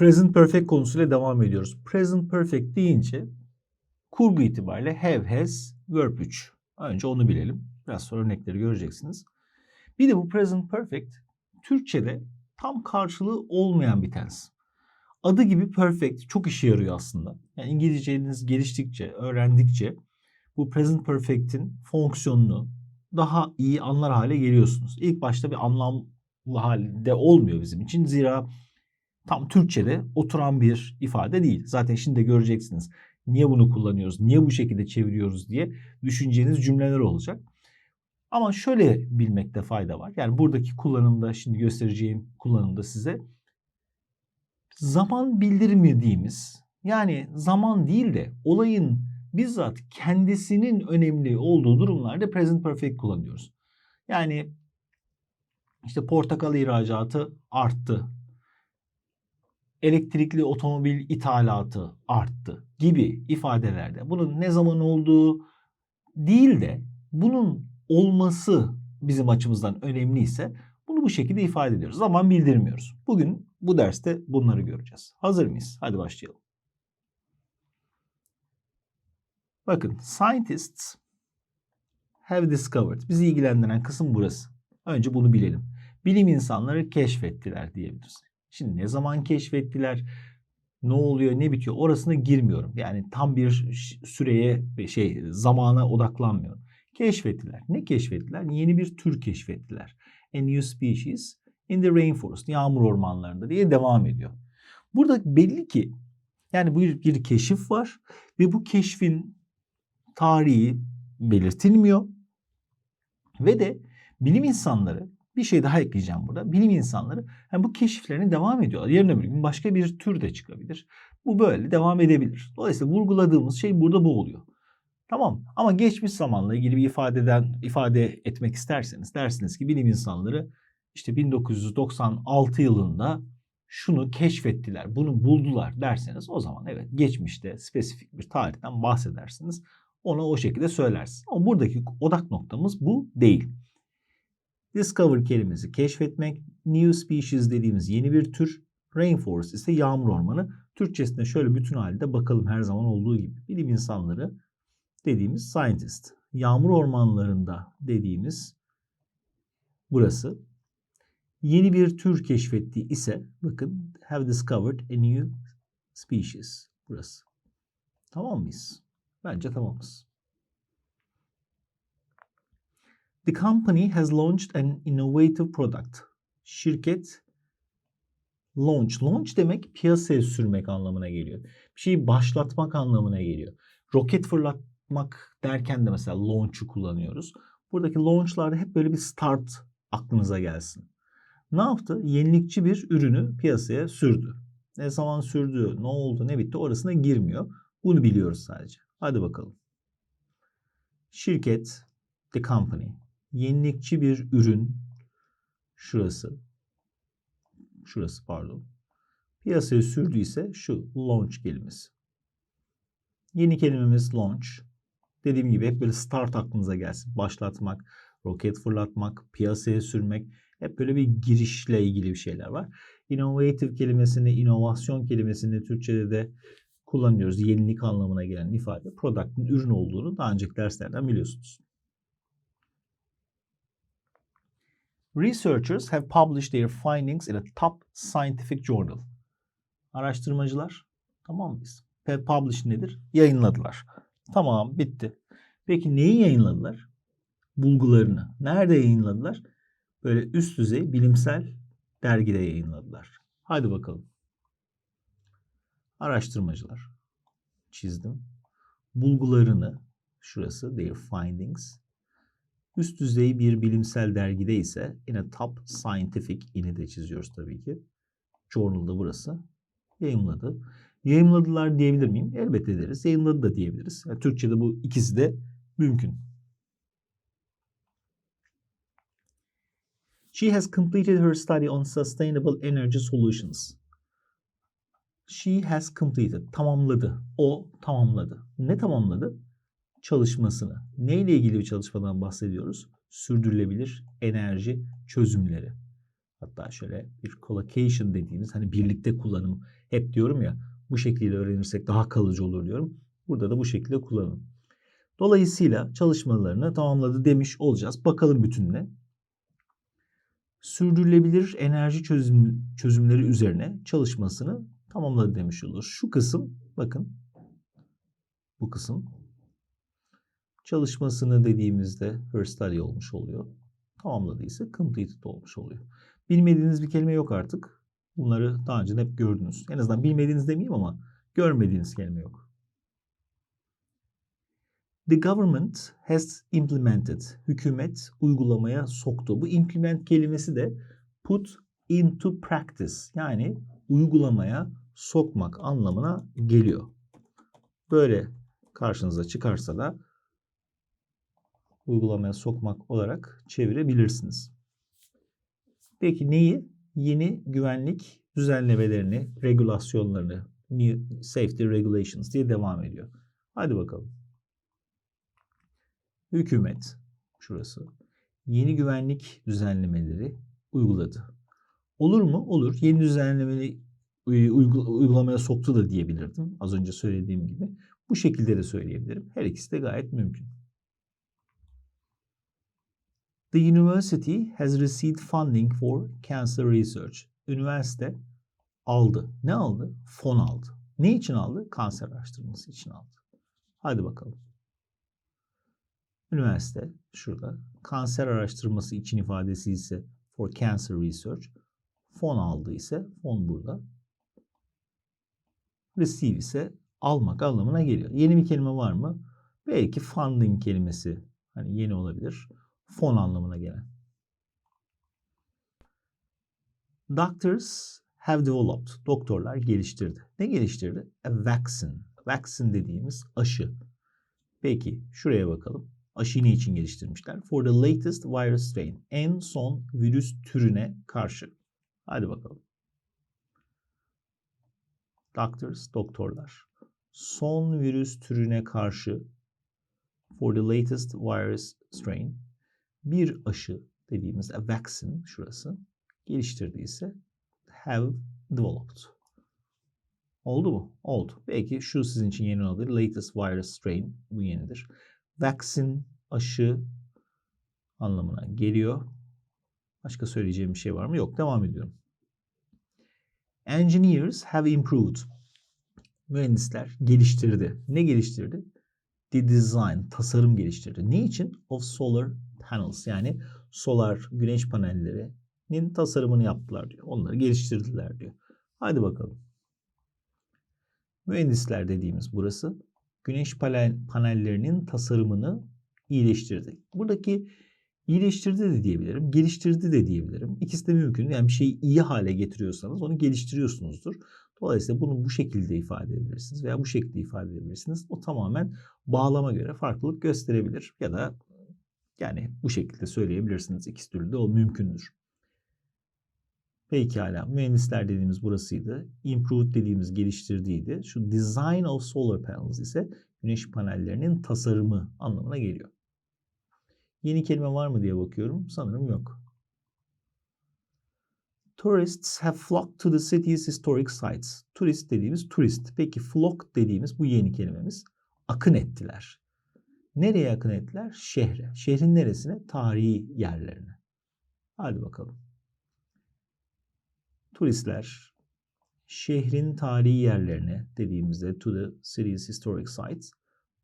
Present perfect konusuyla devam ediyoruz. Present perfect deyince kurgu itibariyle have, has, verb 3. Önce onu bilelim. Biraz sonra örnekleri göreceksiniz. Bir de bu present perfect Türkçe'de tam karşılığı olmayan bir tens. Adı gibi perfect çok işe yarıyor aslında. Yani İngilizceniz geliştikçe, öğrendikçe bu present perfect'in fonksiyonunu daha iyi anlar hale geliyorsunuz. İlk başta bir anlamlı halde olmuyor bizim için. Zira tam Türkçe'de oturan bir ifade değil. Zaten şimdi de göreceksiniz. Niye bunu kullanıyoruz, niye bu şekilde çeviriyoruz diye düşüneceğiniz cümleler olacak. Ama şöyle bilmekte fayda var. Yani buradaki kullanımda şimdi göstereceğim kullanımda size zaman bildirmediğimiz yani zaman değil de olayın bizzat kendisinin önemli olduğu durumlarda present perfect kullanıyoruz. Yani işte portakal ihracatı arttı. Elektrikli otomobil ithalatı arttı gibi ifadelerde bunun ne zaman olduğu değil de bunun olması bizim açımızdan önemliyse bunu bu şekilde ifade ediyoruz. Zaman bildirmiyoruz. Bugün bu derste bunları göreceğiz. Hazır mıyız? Hadi başlayalım. Bakın scientists have discovered. Bizi ilgilendiren kısım burası. Önce bunu bilelim. Bilim insanları keşfettiler diyebiliriz. Şimdi ne zaman keşfettiler? Ne oluyor, ne bitiyor? Orasına girmiyorum. Yani tam bir süreye şey zamana odaklanmıyorum. Keşfettiler. Ne keşfettiler? Yeni bir tür keşfettiler. A new species in the rainforest, yağmur ormanlarında diye devam ediyor. Burada belli ki yani bu bir keşif var ve bu keşfin tarihi belirtilmiyor. Ve de bilim insanları bir şey daha ekleyeceğim burada. Bilim insanları yani bu keşiflerine devam ediyorlar. Yarın öbür gün başka bir tür de çıkabilir. Bu böyle devam edebilir. Dolayısıyla vurguladığımız şey burada bu oluyor. Tamam ama geçmiş zamanla ilgili bir ifadeden ifade etmek isterseniz dersiniz ki bilim insanları işte 1996 yılında şunu keşfettiler, bunu buldular derseniz o zaman evet geçmişte spesifik bir tarihten bahsedersiniz. Ona o şekilde söylersiniz. Ama buradaki odak noktamız bu değil. Discover kelimesi keşfetmek, new species dediğimiz yeni bir tür, rainforest ise yağmur ormanı. Türkçesinde şöyle bütün halde bakalım her zaman olduğu gibi. Bilim insanları dediğimiz scientist. Yağmur ormanlarında dediğimiz burası. Yeni bir tür keşfetti ise bakın have discovered a new species. Burası. Tamam mıyız? Bence tamamız. The company has launched an innovative product. Şirket launch. Launch demek piyasaya sürmek anlamına geliyor. Bir şeyi başlatmak anlamına geliyor. Roket fırlatmak derken de mesela launch'u kullanıyoruz. Buradaki launch'larda hep böyle bir start aklınıza gelsin. Ne yaptı? Yenilikçi bir ürünü piyasaya sürdü. Ne zaman sürdü, ne oldu, ne bitti orasına girmiyor. Bunu biliyoruz sadece. Hadi bakalım. Şirket, the company, yenilikçi bir ürün, şurası, şurası pardon, piyasaya sürdüyse şu launch kelimesi. Yeni kelimemiz launch. Dediğim gibi hep böyle start aklınıza gelsin. Başlatmak, roket fırlatmak, piyasaya sürmek. Hep böyle bir girişle ilgili bir şeyler var. Innovative kelimesini, inovasyon kelimesini Türkçe'de de kullanıyoruz. Yenilik anlamına gelen ifade. Product'ın ürün olduğunu daha önceki derslerden biliyorsunuz. Researchers have published their findings in a top scientific journal. Araştırmacılar, tamam mıyız? Publish nedir? Yayınladılar. Tamam, bitti. Peki neyi yayınladılar? Bulgularını. Nerede yayınladılar? Böyle üst düzey bilimsel dergide yayınladılar. Hadi bakalım. Araştırmacılar. Çizdim. Bulgularını, şurası their findings. Üst düzey bir bilimsel dergide ise yine top scientific ini de çiziyoruz tabii ki. Journal'da burası. Yayınladı. Yayınladılar diyebilir miyim? Elbette deriz. Yayınladı da diyebiliriz. Yani Türkçe'de bu ikisi de mümkün. She has completed her study on sustainable energy solutions. She has completed. Tamamladı. O tamamladı. Ne tamamladı? Çalışmasını. Neyle ilgili bir çalışmadan bahsediyoruz? Sürdürülebilir enerji çözümleri. Hatta şöyle bir collocation dediğimiz hani birlikte kullanım hep diyorum ya bu şekilde öğrenirsek daha kalıcı olur diyorum. Burada da bu şekilde kullanın. Dolayısıyla çalışmalarını tamamladı demiş olacağız. Bakalım bütününe. Sürdürülebilir enerji çözüm, çözümleri üzerine çalışmasını tamamladı demiş olur. Şu kısım bakın bu kısım çalışmasını dediğimizde her study olmuş oluyor. Tamamladıysa completed olmuş oluyor. Bilmediğiniz bir kelime yok artık. Bunları daha önce hep gördünüz. En azından bilmediğiniz demeyeyim ama görmediğiniz kelime yok. The government has implemented. Hükümet uygulamaya soktu. Bu implement kelimesi de put into practice yani uygulamaya sokmak anlamına geliyor. Böyle karşınıza çıkarsa da uygulamaya sokmak olarak çevirebilirsiniz. Peki neyi? Yeni güvenlik düzenlemelerini, regülasyonlarını, new safety regulations diye devam ediyor. Hadi bakalım. Hükümet, şurası, yeni güvenlik düzenlemeleri uyguladı. Olur mu? Olur. Yeni düzenlemeleri uygulamaya soktu da diyebilirdim. Az önce söylediğim gibi. Bu şekilde de söyleyebilirim. Her ikisi de gayet mümkün. The university has received funding for cancer research. Üniversite aldı. Ne aldı? Fon aldı. Ne için aldı? Kanser araştırması için aldı. Hadi bakalım. Üniversite şurada. Kanser araştırması için ifadesi ise for cancer research. Fon aldı ise fon burada. Receive ise almak anlamına geliyor. Yeni bir kelime var mı? Belki funding kelimesi hani yeni olabilir. Fon anlamına gelen. Doctors have developed. Doktorlar geliştirdi. Ne geliştirdi? A vaccine. Vaccine dediğimiz aşı. Peki şuraya bakalım. Aşıyı ne için geliştirmişler? For the latest virus strain. En son virüs türüne karşı. Hadi bakalım. Doctors, doktorlar. Son virüs türüne karşı for the latest virus strain bir aşı dediğimiz a vaccine şurası geliştirdiyse have developed. Oldu mu? Oldu. Belki şu sizin için yeni olabilir. Latest virus strain bu yenidir. Vaccine aşı anlamına geliyor. Başka söyleyeceğim bir şey var mı? Yok. Devam ediyorum. Engineers have improved. Mühendisler geliştirdi. Ne geliştirdi? The design, tasarım geliştirdi. Ne için? Of solar panels yani solar güneş panellerinin tasarımını yaptılar diyor. Onları geliştirdiler diyor. Hadi bakalım. Mühendisler dediğimiz burası güneş panellerinin tasarımını iyileştirdi. Buradaki iyileştirdi de diyebilirim, geliştirdi de diyebilirim. İkisi de mümkün. Yani bir şeyi iyi hale getiriyorsanız onu geliştiriyorsunuzdur. Dolayısıyla bunu bu şekilde ifade edebilirsiniz veya bu şekilde ifade edebilirsiniz. O tamamen bağlama göre farklılık gösterebilir ya da yani bu şekilde söyleyebilirsiniz. İkisi türlü de o mümkündür. Pekala mühendisler dediğimiz burasıydı. Improved dediğimiz geliştirdiğiydi. Şu design of solar panels ise güneş panellerinin tasarımı anlamına geliyor. Yeni kelime var mı diye bakıyorum. Sanırım yok. Tourists have flocked to the city's historic sites. Turist dediğimiz turist. Peki flock dediğimiz bu yeni kelimemiz. Akın ettiler. Nereye akın ettiler? Şehre. Şehrin neresine? Tarihi yerlerine. Hadi bakalım. Turistler şehrin tarihi yerlerine dediğimizde to the city's historic sites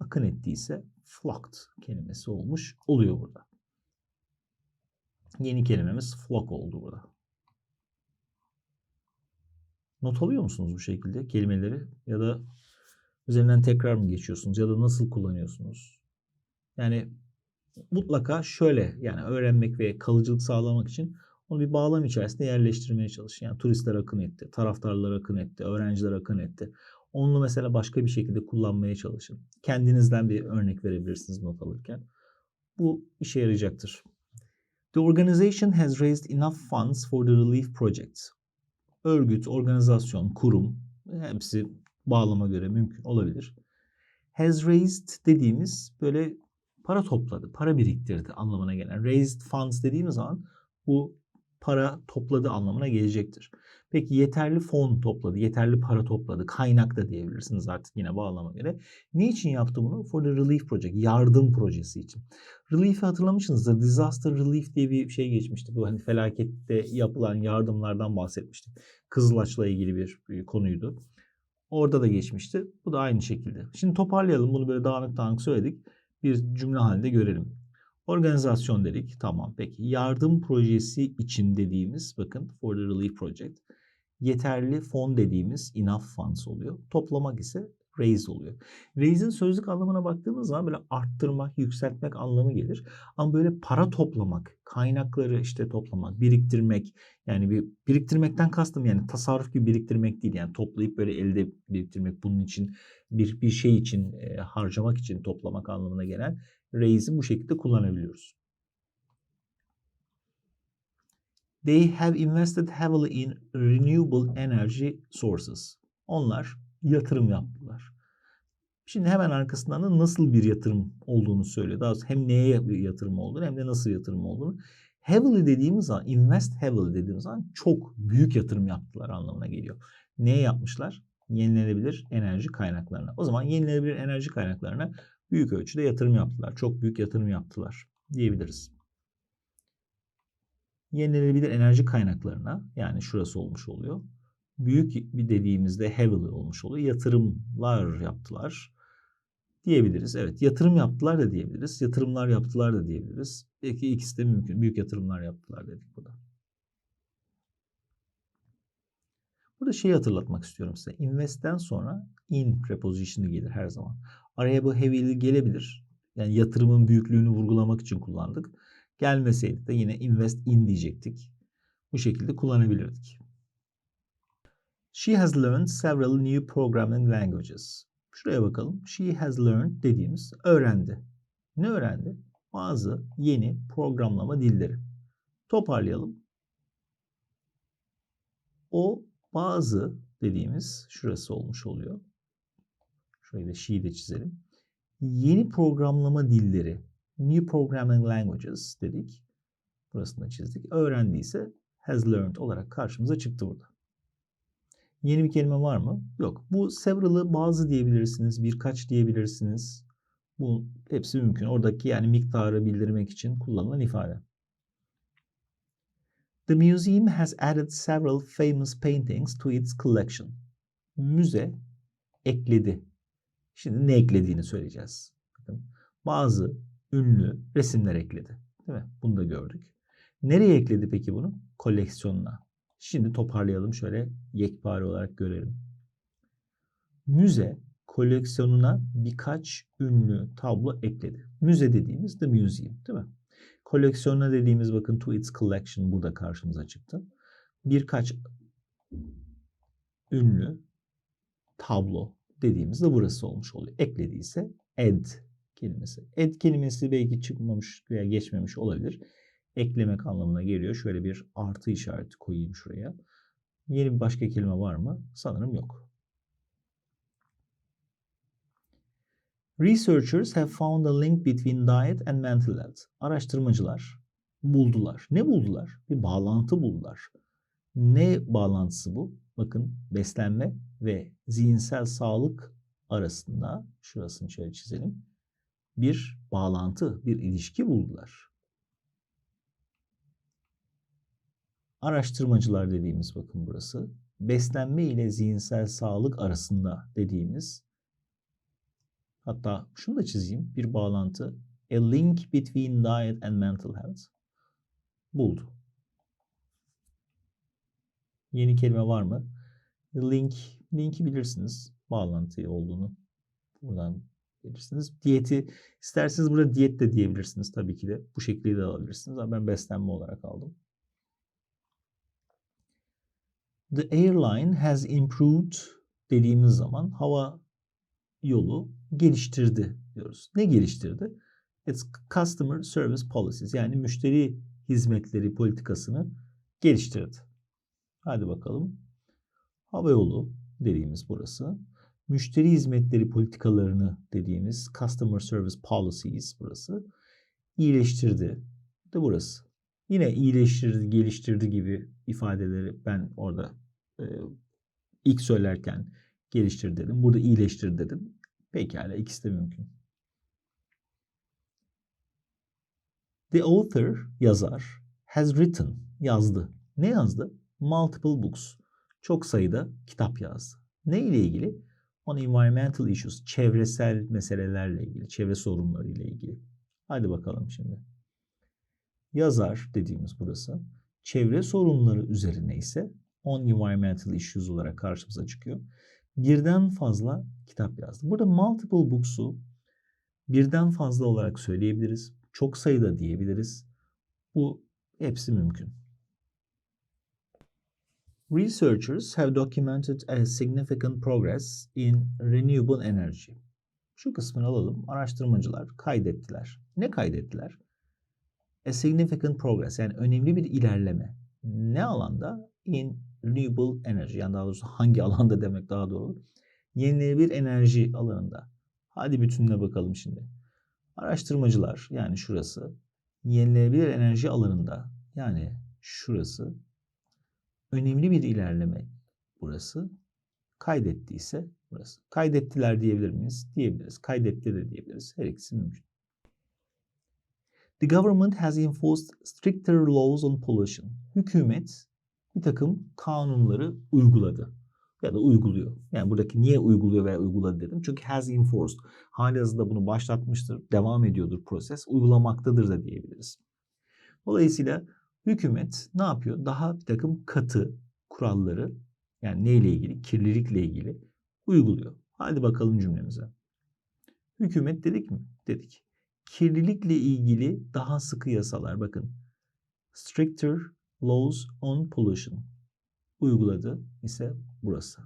akın ettiyse flocked kelimesi olmuş oluyor burada. Yeni kelimemiz flock oldu burada. Not alıyor musunuz bu şekilde kelimeleri ya da üzerinden tekrar mı geçiyorsunuz ya da nasıl kullanıyorsunuz? Yani mutlaka şöyle yani öğrenmek ve kalıcılık sağlamak için onu bir bağlam içerisinde yerleştirmeye çalışın. Yani turistler akın etti, taraftarlar akın etti, öğrenciler akın etti. Onu mesela başka bir şekilde kullanmaya çalışın. Kendinizden bir örnek verebilirsiniz not alırken. Bu işe yarayacaktır. The organization has raised enough funds for the relief project. Örgüt, organizasyon, kurum hepsi bağlama göre mümkün olabilir. Has raised dediğimiz böyle para topladı, para biriktirdi anlamına gelen. Raised funds dediğimiz zaman bu para topladı anlamına gelecektir. Peki yeterli fon topladı, yeterli para topladı, kaynak da diyebilirsiniz artık yine bağlama göre. Niçin yaptı bunu? For the relief project, yardım projesi için. Relief'i hatırlamışsınızdır. Disaster relief diye bir şey geçmişti. Bu hani felakette yapılan yardımlardan bahsetmiştik. Kızılaç'la ilgili bir konuydu. Orada da geçmişti. Bu da aynı şekilde. Şimdi toparlayalım. Bunu böyle dağınık dağınık söyledik. Bir cümle halinde görelim. Organizasyon dedik. Tamam peki. Yardım projesi için dediğimiz bakın for the relief project. Yeterli fon dediğimiz enough funds oluyor. Toplamak ise raise oluyor. Raise'in sözlük anlamına baktığımız zaman böyle arttırmak, yükseltmek anlamı gelir. Ama böyle para toplamak, kaynakları işte toplamak, biriktirmek yani bir biriktirmekten kastım yani tasarruf gibi biriktirmek değil. Yani toplayıp böyle elde biriktirmek bunun için bir bir şey için e, harcamak için toplamak anlamına gelen raise'i bu şekilde kullanabiliyoruz. They have invested heavily in renewable energy sources. Onlar yatırım yaptılar. Şimdi hemen arkasından da nasıl bir yatırım olduğunu söylüyor. Daha hem neye bir yatırım olduğunu hem de nasıl yatırım olduğunu. Heavily dediğimiz zaman, invest heavily dediğimiz zaman çok büyük yatırım yaptılar anlamına geliyor. Neye yapmışlar? Yenilenebilir enerji kaynaklarına. O zaman yenilenebilir enerji kaynaklarına büyük ölçüde yatırım yaptılar. Çok büyük yatırım yaptılar diyebiliriz. Yenilenebilir enerji kaynaklarına yani şurası olmuş oluyor. Büyük bir dediğimizde heavily olmuş oluyor. Yatırımlar yaptılar diyebiliriz. Evet yatırım yaptılar da diyebiliriz. Yatırımlar yaptılar da diyebiliriz. Belki ikisi de mümkün. Büyük yatırımlar yaptılar dedik burada. Burada şeyi hatırlatmak istiyorum size. Invest'ten sonra in preposition'ı gelir her zaman. Araya bu heavy gelebilir. Yani yatırımın büyüklüğünü vurgulamak için kullandık. Gelmeseydi de yine invest in diyecektik. Bu şekilde kullanabilirdik. She has learned several new programming languages. Şuraya bakalım. She has learned dediğimiz öğrendi. Ne öğrendi? Bazı yeni programlama dilleri. Toparlayalım. O bazı dediğimiz şurası olmuş oluyor. Da she'yi de çizelim. Yeni programlama dilleri, new programming languages dedik. Burasını da çizdik. Öğrendiyse has learned olarak karşımıza çıktı burada. Yeni bir kelime var mı? Yok. Bu several'ı bazı diyebilirsiniz, birkaç diyebilirsiniz. Bu hepsi mümkün. Oradaki yani miktarı bildirmek için kullanılan ifade. The museum has added several famous paintings to its collection. Müze ekledi. Şimdi ne eklediğini söyleyeceğiz. Bazı ünlü resimler ekledi. Değil mi? Bunu da gördük. Nereye ekledi peki bunu? Koleksiyonuna. Şimdi toparlayalım şöyle yekpare olarak görelim. Müze koleksiyonuna birkaç ünlü tablo ekledi. Müze dediğimiz The Museum değil mi? Koleksiyona dediğimiz bakın to its collection burada karşımıza çıktı. Birkaç ünlü tablo dediğimiz de burası olmuş oluyor. Eklediyse add kelimesi. Add kelimesi belki çıkmamış veya geçmemiş olabilir eklemek anlamına geliyor. Şöyle bir artı işareti koyayım şuraya. Yeni bir başka kelime var mı? Sanırım yok. Researchers have found a link between diet and mental health. Araştırmacılar buldular. Ne buldular? Bir bağlantı buldular. Ne bağlantısı bu? Bakın beslenme ve zihinsel sağlık arasında şurasını şöyle çizelim. Bir bağlantı, bir ilişki buldular. Araştırmacılar dediğimiz bakın burası. Beslenme ile zihinsel sağlık arasında dediğimiz hatta şunu da çizeyim bir bağlantı. A link between diet and mental health. Buldu. Yeni kelime var mı? Link, linki bilirsiniz. Bağlantı olduğunu buradan bilirsiniz. Diyeti isterseniz burada diyet de diyebilirsiniz tabii ki de. Bu şekilde de alabilirsiniz ama ben beslenme olarak aldım. The airline has improved dediğimiz zaman hava yolu geliştirdi diyoruz. Ne geliştirdi? It's customer service policies yani müşteri hizmetleri politikasını geliştirdi. Hadi bakalım. Hava yolu dediğimiz burası. Müşteri hizmetleri politikalarını dediğimiz customer service policies burası. iyileştirdi. De burası. Yine iyileştirdi, geliştirdi gibi ifadeleri ben orada e, ilk söylerken geliştir dedim. Burada iyileştir dedim. Pekala ikisi de mümkün. The author yazar has written yazdı. Ne yazdı? Multiple books. Çok sayıda kitap yazdı. Ne ile ilgili? On environmental issues, çevresel meselelerle ilgili, çevre sorunları ile ilgili. Hadi bakalım şimdi. Yazar dediğimiz burası. Çevre sorunları üzerine ise on environmental issues olarak karşımıza çıkıyor. Birden fazla kitap yazdı. Burada multiple books'u birden fazla olarak söyleyebiliriz. Çok sayıda diyebiliriz. Bu hepsi mümkün. Researchers have documented a significant progress in renewable energy. Şu kısmını alalım. Araştırmacılar kaydettiler. Ne kaydettiler? A significant progress yani önemli bir ilerleme. Ne alanda? In renewable energy yani daha doğrusu hangi alanda demek daha doğru. Yenilenebilir enerji alanında. Hadi bütününe bakalım şimdi. Araştırmacılar yani şurası yenilenebilir enerji alanında yani şurası önemli bir ilerleme burası. Kaydettiyse burası. Kaydettiler diyebilir miyiz? Diyebiliriz. Kaydetti de diyebiliriz. Her ikisi mümkün. The government has enforced stricter laws on pollution. Hükümet bir takım kanunları uyguladı ya da uyguluyor. Yani buradaki niye uyguluyor veya uyguladı dedim. Çünkü has enforced. Halihazırda bunu başlatmıştır, devam ediyordur proses, uygulamaktadır da diyebiliriz. Dolayısıyla hükümet ne yapıyor? Daha bir takım katı kuralları yani neyle ilgili? Kirlilikle ilgili uyguluyor. Hadi bakalım cümlemize. Hükümet dedik mi? Dedik. Kirlilikle ilgili daha sıkı yasalar bakın. Stricter laws on pollution uyguladı ise burası.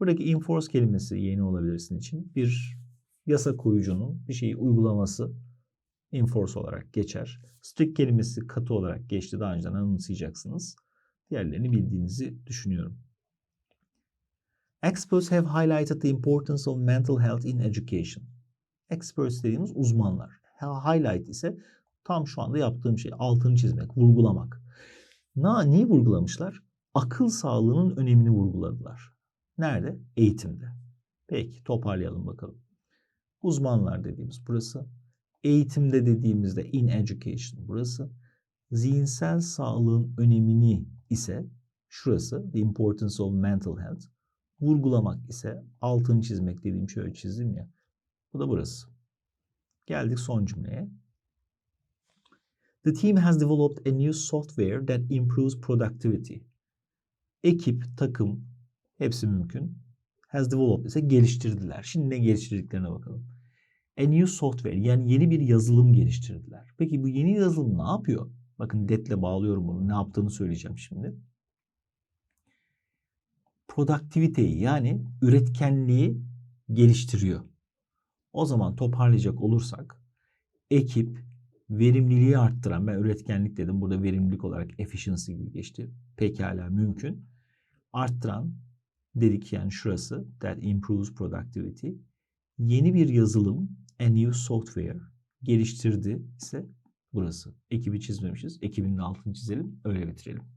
Buradaki enforce kelimesi yeni olabilirsin için bir yasa koyucunun bir şeyi uygulaması enforce olarak geçer. Strict kelimesi katı olarak geçti. Daha önceden anımsayacaksınız. Diğerlerini bildiğinizi düşünüyorum. Experts have highlighted the importance of mental health in education. Experts dediğimiz uzmanlar. Highlight ise tam şu anda yaptığım şey altını çizmek, vurgulamak. Na, neyi vurgulamışlar? Akıl sağlığının önemini vurguladılar. Nerede? Eğitimde. Peki toparlayalım bakalım. Uzmanlar dediğimiz burası. Eğitimde dediğimizde in education burası. Zihinsel sağlığın önemini ise şurası the importance of mental health. Vurgulamak ise altını çizmek dediğim şöyle çizdim ya. Bu da burası. Geldik son cümleye. The team has developed a new software that improves productivity. Ekip, takım hepsi mümkün. Has developed ise geliştirdiler. Şimdi ne geliştirdiklerine bakalım. A new software yani yeni bir yazılım geliştirdiler. Peki bu yeni yazılım ne yapıyor? Bakın detle bağlıyorum bunu. Ne yaptığını söyleyeceğim şimdi. Productivity'yi yani üretkenliği geliştiriyor. O zaman toparlayacak olursak ekip verimliliği arttıran ben üretkenlik dedim burada verimlilik olarak efficiency gibi geçti. Pekala mümkün. Arttıran dedik yani şurası that improves productivity. Yeni bir yazılım a new software geliştirdi ise burası. Ekibi çizmemişiz. Ekibinin altını çizelim. Öyle bitirelim.